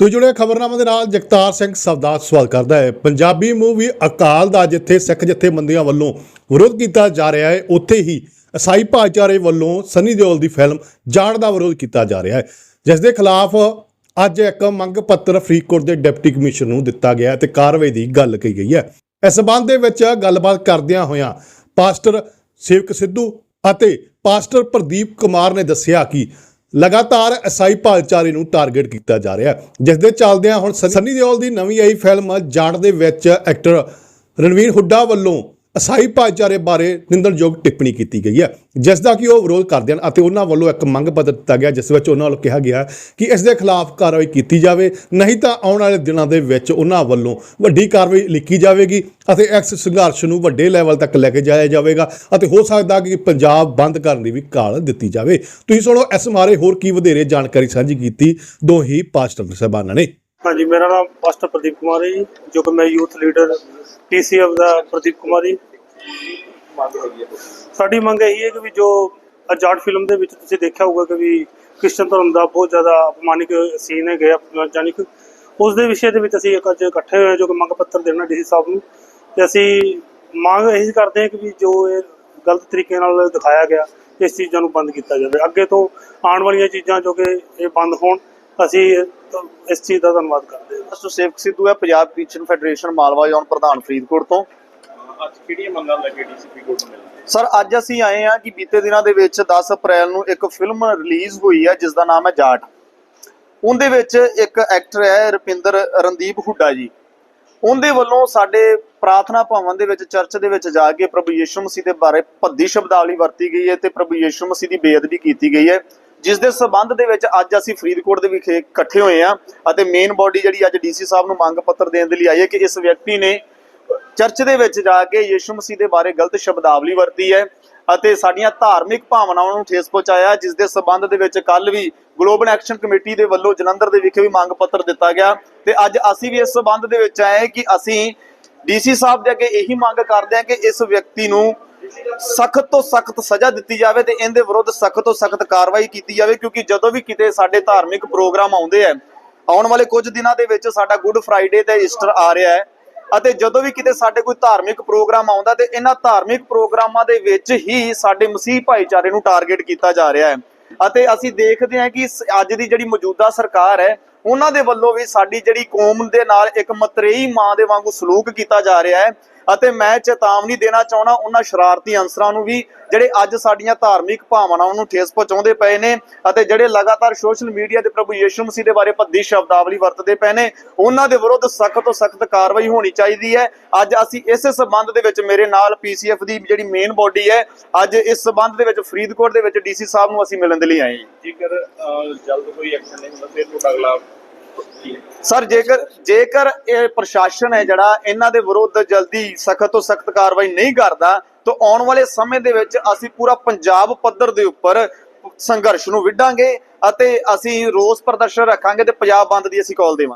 ਤੋ ਜੁੜੇ ਖਬਰਨਾਮੇ ਦੇ ਨਾਲ ਜਗਤਾਰ ਸਿੰਘ ਸਵਦਾ ਸਵਾਲ ਕਰਦਾ ਹੈ। ਪੰਜਾਬੀ ਮੂਵੀ ਅਕਾਲ ਦਾ ਜਿੱਥੇ ਸਿੱਖ ਜਥੇਬੰਦੀਆਂ ਵੱਲੋਂ ਵਿਰੋਧ ਕੀਤਾ ਜਾ ਰਿਹਾ ਹੈ, ਉੱਥੇ ਹੀ ਈਸਾਈ ਭਾਈਚਾਰੇ ਵੱਲੋਂ ਸਨੀ ਦਿਓਲ ਦੀ ਫਿਲਮ ਜਾਣ ਦਾ ਵਿਰੋਧ ਕੀਤਾ ਜਾ ਰਿਹਾ ਹੈ। ਜਿਸ ਦੇ ਖਿਲਾਫ ਅੱਜ ਇੱਕ ਮੰਗ ਪੱਤਰ ਫਰੀਦਕੋਟ ਦੇ ਡਿਪਟੀ ਕਮਿਸ਼ਨਰ ਨੂੰ ਦਿੱਤਾ ਗਿਆ ਹੈ ਤੇ ਕਾਰਵਾਈ ਦੀ ਗੱਲ ਕਹੀ ਗਈ ਹੈ। ਇਸ ਸਬੰਧ ਦੇ ਵਿੱਚ ਗੱਲਬਾਤ ਕਰਦਿਆਂ ਹੋਇਆਂ ਪਾਸਟਰ ਸੇਵਕ ਸਿੱਧੂ ਅਤੇ ਪਾਸਟਰ ਪ੍ਰਦੀਪ ਕੁਮਾਰ ਨੇ ਦੱਸਿਆ ਕਿ ਲਗਾਤਾਰ ਈਸਾਈ ਭਾਈਚਾਰੇ ਨੂੰ ਟਾਰਗੇਟ ਕੀਤਾ ਜਾ ਰਿਹਾ ਜਿਸ ਦੇ ਚੱਲਦਿਆਂ ਹੁਣ ਸਨੀ ਦਿਓਲ ਦੀ ਨਵੀਂ ਆਈ ਫਿਲਮ ਜਾਣ ਦੇ ਵਿੱਚ ਐਕਟਰ ਰਣਵੀਰ ਹੁੱਡਾ ਵੱਲੋਂ ਅਸਾਈ ਭਾਈਚਾਰੇ ਬਾਰੇ ਨਿੰਦਣਯੋਗ ਟਿੱਪਣੀ ਕੀਤੀ ਗਈ ਹੈ ਜਿਸ ਦਾ ਕਿ ਉਹ ਵਿਰੋਧ ਕਰਦੇ ਹਨ ਅਤੇ ਉਹਨਾਂ ਵੱਲੋਂ ਇੱਕ ਮੰਗ ਪੱਤਰ ਦਿੱਤਾ ਗਿਆ, ਜਿਸ ਵਿੱਚ ਉਹਨਾਂ ਵੱਲੋਂ ਕਿਹਾ ਗਿਆ ਕਿ ਇਸ ਦੇ ਖਿਲਾਫ ਕਾਰਵਾਈ ਕੀਤੀ ਜਾਵੇ, ਨਹੀਂ ਤਾਂ ਆਉਣ ਵਾਲੇ ਦਿਨਾਂ ਦੇ ਵਿੱਚ ਉਹਨਾਂ ਵੱਲੋਂ ਵੱਡੀ ਕਾਰਵਾਈ ਲਿਖੀ ਜਾਵੇਗੀ ਅਤੇ ਇਸ ਸੰਘਰਸ਼ ਨੂੰ ਵੱਡੇ ਲੈਵਲ ਤੱਕ ਲੈ ਕੇ ਜਾਇਆ ਜਾਵੇਗਾ ਅਤੇ ਹੋ ਸਕਦਾ ਕਿ ਪੰਜਾਬ ਬੰਦ ਕਰਨ ਦੀ ਵੀ ਕਾਲ ਦਿੱਤੀ ਜਾਵੇ। ਤੁਸੀਂ ਸੁਣੋ, ਇਸ ਬਾਰੇ ਹੋਰ ਕੀ ਵਧੇਰੇ ਜਾਣਕਾਰੀ ਸਾਂਝੀ ਕੀਤੀ, ਦੋ ਹੀ ਪਾਸਟਰ ਸਾਹਿਬਾਨਾਂ ਨੇ। ਹਾਂਜੀ, ਮੇਰਾ ਨਾਮ ਪਾਸਟਰ ਪ੍ਰਦੀਪ ਕੁਮਾਰ ਹੈ ਜੀ, ਜੋ ਕਿ ਮੈਂ ਯੂਥ ਲੀਡਰ ਟੀਸੀਐਫ ਦਾ ਪ੍ਰਦੀਪ ਕੁਮਾਰ ਜੀ। ਸਾਡੀ ਮੰਗ ਇਹੀ ਹੈ ਕਿ ਵੀ ਜੋ ਅਜਾਟ ਫਿਲਮ ਦੇ ਵਿੱਚ ਤੁਸੀਂ ਦੇਖਿਆ ਹੋਊਗਾ ਕਿ ਵੀ ਕ੍ਰਿਸਚਨ ਧਰਮ ਦਾ ਬਹੁਤ ਜ਼ਿਆਦਾ ਅਪਮਾਨਿਕ ਸੀਨ ਹੈਗੇ ਗਿਆ ਜਾਨੀ ਕਿ ਉਸ ਦੇ ਵਿਸ਼ੇ ਦੇ ਵਿੱਚ ਅਸੀਂ ਇੱਕ ਅੱਜ ਇਕੱਠੇ ਹੋਏ ਹਾਂ, ਜੋ ਕਿ ਮੰਗ ਪੱਤਰ ਦੇਣਾ ਡੀਸੀ ਸਾਹਿਬ ਨੂੰ। ਤੇ ਅਸੀਂ ਮੰਗ ਇਹੀ ਕਰਦੇ ਹਾਂ ਕਿ ਵੀ ਜੋ ਇਹ ਗਲਤ ਤਰੀਕੇ ਨਾਲ ਦਿਖਾਇਆ ਗਿਆ, ਇਸ ਚੀਜ਼ਾਂ ਨੂੰ ਬੰਦ ਕੀਤਾ ਜਾਵੇ। ਅੱਗੇ ਤੋਂ ਆਉਣ ਵਾਲੀਆਂ ਚੀਜ਼ਾਂ ਜੋ ਕਿ ਇਹ ਬੰਦ ਹੋਣ ਅਸੀਂ ਇਸ ਚੀਜ਼ ਦਾ ਧੰਨਵਾਦ ਕਰਦੇ ਹਾਂ। ਮਾਸਟਰ ਸੇਵਕ ਸਿੱਧੂ ਹੈ Punjab Christian federation Malwa zone ਪ੍ਰਧਾਨ ਫਰੀਦਕੋਟ ਤੋਂ। ਅੱਜ ਕਿਹੜੀਆਂ ਮੰਗਾਂ ਲੱਗੇ ਡੀਸੀਪੀ ਕੋਲ ਸਰ ਅੱਜ ਅਸੀਂ ਆਏ ਹਾਂ ਕਿ ਬੀਤੇ ਦਿਨਾਂ ਦੇ ਵਿੱਚ 10 ਅਪ੍ਰੈਲ ਨੂੰ ਇੱਕ ਫਿਲਮ ਰਿਲੀਜ਼ ਹੋਈ ਹੈ ਜਿਸ ਦਾ ਨਾਮ ਹੈ ਜਾਟ। ਉਹਦੇ ਵਿੱਚ ਇੱਕ ਐਕਟਰ ਹੈ ਰੁਪਿੰਦਰ ਰਣਦੀਪ ਹੁੱਡਾ ਜੀ। ਉਹਦੇ ਵੱਲੋਂ ਸਾਡੇ ਪ੍ਰਾਰਥਨਾ ਭਵਨ ਦੇ ਵਿੱਚ ਚਰਚ ਦੇ ਵਿੱਚ ਜਾ ਕੇ ਪ੍ਰਭੂ ਯੀਸ਼ੂ ਮਸੀਹ ਦੇ ਬਾਰੇ ਭੱਦੀ ਸ਼ਬਦਾਵਲੀ ਵਰਤੀ ਗਈ ਹੈ ਤੇ ਪ੍ਰਭੂ ਯੀਸ਼ੂ ਮਸੀਹ ਦੀ ਬੇਅਦਬੀ ਕੀਤੀ ਗਈ ਹੈ। ਜਿਸ ਦੇ ਸਬੰਧ ਦੇ ਵਿੱਚ ਅੱਜ ਅਸੀਂ ਫਰੀਦਕੋਟ ਦੇ ਵਿਖੇ ਇਕੱਠੇ ਹੋਏ ਹਾਂ ਅਤੇ ਮੇਨ ਬੋਡੀ ਜਿਹੜੀ ਅੱਜ ਡੀਸੀ ਸਾਹਿਬ ਨੂੰ ਮੰਗ ਪੱਤਰ ਦੇਣ ਦੇ ਲਈ ਆਈ ਹੈ ਕਿ ਇਸ ਵਿਅਕਤੀ ਨੇ ਚਰਚ ਦੇ ਵਿੱਚ ਜਾ ਕੇ ਯੀਸ਼ੂ ਮਸੀਹ ਦੇ ਬਾਰੇ ਗਲਤ ਸ਼ਬਦਾਵਲੀ ਵਰਤੀ ਹੈ ਅਤੇ ਸਾਡੀਆਂ ਧਾਰਮਿਕ ਭਾਵਨਾਵਾਂ ਨੂੰ ਠੇਸ ਪਹੁੰਚਾਇਆ, ਜਿਸ ਦੇ ਸਬੰਧ ਦੇ ਵਿੱਚ ਕੱਲ ਵੀ ਗਲੋਬਲ ਐਕਸ਼ਨ ਕਮੇਟੀ ਦੇ ਵੱਲੋਂ ਜਲੰਧਰ ਦੇ ਵਿਖੇ ਵੀ ਮੰਗ ਪੱਤਰ ਦਿੱਤਾ ਗਿਆ ਤੇ ਅੱਜ ਅਸੀਂ ਵੀ ਇਸ ਸਬੰਧ ਦੇ ਵਿੱਚ ਆਏ ਕਿ ਅਸੀਂ ਡੀਸੀ ਸਾਹਿਬ ਦੇ ਅੱਗੇ ਇਹੀ ਮੰਗ ਕਰਦੇ ਹਾਂ ਕਿ ਇਸ ਵਿਅਕਤੀ ਨੂੰ ਸਖਤ ਤੋਂ ਸਖਤ ਸਜ਼ਾ ਦਿੱਤੀ ਜਾਵੇ ਤੇ ਇਹਦੇ ਵਿਰੁੱਧ ਸਖਤ ਤੋਂ ਸਖਤ ਕਾਰਵਾਈ ਕੀਤੀ ਜਾਵੇ, ਕਿਉਂਕਿ ਜਦੋਂ ਵੀ ਕਿਤੇ ਸਾਡੇ ਧਾਰਮਿਕ ਪ੍ਰੋਗਰਾਮ ਆਉਂਦੇ ਆ, ਆਉਣ ਵਾਲੇ ਕੁਝ ਦਿਨਾਂ ਦੇ ਵਿੱਚ ਸਾਡਾ ਗੁੱਡ ਫਰਾਈਡੇ ਤੇ ਈਸਟਰ ਆ ਰਿਹਾ ਹੈ, ਅਤੇ ਜਦੋਂ ਵੀ ਕਿਤੇ ਸਾਡੇ ਕੋਈ ਧਾਰਮਿਕ ਪ੍ਰੋਗਰਾਮ ਆਉਂਦਾ ਤੇ ਇਹਨਾਂ ਧਾਰਮਿਕ ਪ੍ਰੋਗਰਾਮਾਂ ਦੇ ਵਿੱਚ ਹੀ ਸਾਡੇ ਮਸੀਹ ਭਾਈਚਾਰੇ ਨੂੰ ਟਾਰਗੇਟ ਕੀਤਾ ਜਾ ਰਿਹਾ ਹੈ। ਅਤੇ ਅਸੀਂ ਦੇਖਦੇ ਹਾਂ ਕਿ ਅੱਜ ਦੀ ਜਿਹੜੀ ਮੌਜੂਦਾ ਸਰਕਾਰ ਹੈ, ਉਹਨਾਂ ਦੇ ਵੱਲੋਂ ਵੀ ਸਾਡੀ ਜਿਹੜੀ ਕੌਮ ਦੇ ਨਾਲ ਇੱਕ ਮਤਰੇਈ ਮਾਂ ਦੇ ਵਾਂਗੂ ਸਲੂਕ ਕੀਤਾ ਜਾ ਰਿਹਾ ਹੈ ਅਤੇ ਮੈਂ ਚੇਤਾਵਨੀ ਦੇਣਾ ਚਾਹੁੰਦਾ ਉਹਨਾਂ ਸ਼ਰਾਰਤੀ ਅੰਸਰਾਂ ਨੂੰ ਵੀ, ਜਿਹੜੇ ਅੱਜ ਸਾਡੀਆਂ ਧਾਰਮਿਕ ਭਾਵਨਾਵਾਂ ਨੂੰ ਠੇਸ ਪਹੁੰਚਾਉਂਦੇ ਪਏ ਨੇ ਅਤੇ ਜਿਹੜੇ ਲਗਾਤਾਰ ਸੋਸ਼ਲ ਮੀਡੀਆ ਤੇ ਪ੍ਰਭੂ ਯੀਸ਼ੂ ਮਸੀਹ ਦੇ ਬਾਰੇ ਭੱਦੀ ਸ਼ਬਦਾਵਲੀ ਵਰਤਦੇ ਪਏ ਨੇ, ਉਹਨਾਂ ਦੇ ਵਿਰੁੱਧ ਸਖਤ ਤੋਂ ਸਖਤ ਕਾਰਵਾਈ ਹੋਣੀ ਚਾਹੀਦੀ ਹੈ। ਅੱਜ ਅਸੀਂ ਇਸੇ ਸਬੰਧ ਦੇ ਵਿੱਚ ਮੇਰੇ ਨਾਲ ਪੀਸੀਐਫ ਦੀ ਜਿਹੜੀ ਮੇਨ ਬੋਡੀ ਹੈ, ਅੱਜ ਇਸ ਸਬੰਧ ਦੇ ਵਿੱਚ ਫਰੀਦਕੋਟ ਦੇ ਵਿੱਚ ਡੀਸੀ ਸਾਹਿਬ ਨੂੰ ਅਸੀਂ ਮਿਲਣ ਦੇ ਲਈ ਆਏ ਹਾਂ। ਜੇਕਰ ਜਲਦ ਕੋਈ ਐਕਸ਼ਨ ਨਹੀਂ ਹੁੰਦਾ, ਫਿਰ ਤੁਹਾਡਾ ਅਗਲਾ ਸਰ, ਜੇਕਰ ਜੇਕਰ ਇਹ ਪ੍ਰਸ਼ਾਸਨ ਹੈ ਜਿਹੜਾ ਇਹਨਾਂ ਦੇ ਵਿਰੁੱਧ ਜਲਦੀ ਸਖਤ ਤੋਂ ਸਖਤ ਕਾਰਵਾਈ ਨਹੀਂ ਕਰਦਾ, ਤਾਂ ਆਉਣ ਵਾਲੇ ਸਮੇਂ ਦੇ ਵਿੱਚ ਅਸੀਂ ਪੂਰਾ ਪੰਜਾਬ ਪੱਧਰ ਦੇ ਉੱਪਰ ਸੰਘਰਸ਼ ਨੂੰ ਵਿੱਢਾਂਗੇ ਅਤੇ ਅਸੀਂ ਰੋਸ ਪ੍ਰਦਰਸ਼ਨ ਰੱਖਾਂਗੇ ਤੇ ਪੰਜਾਬ ਬੰਦ ਦੀ ਅਸੀਂ ਕਾਲ ਦੇਵਾਂਗੇ।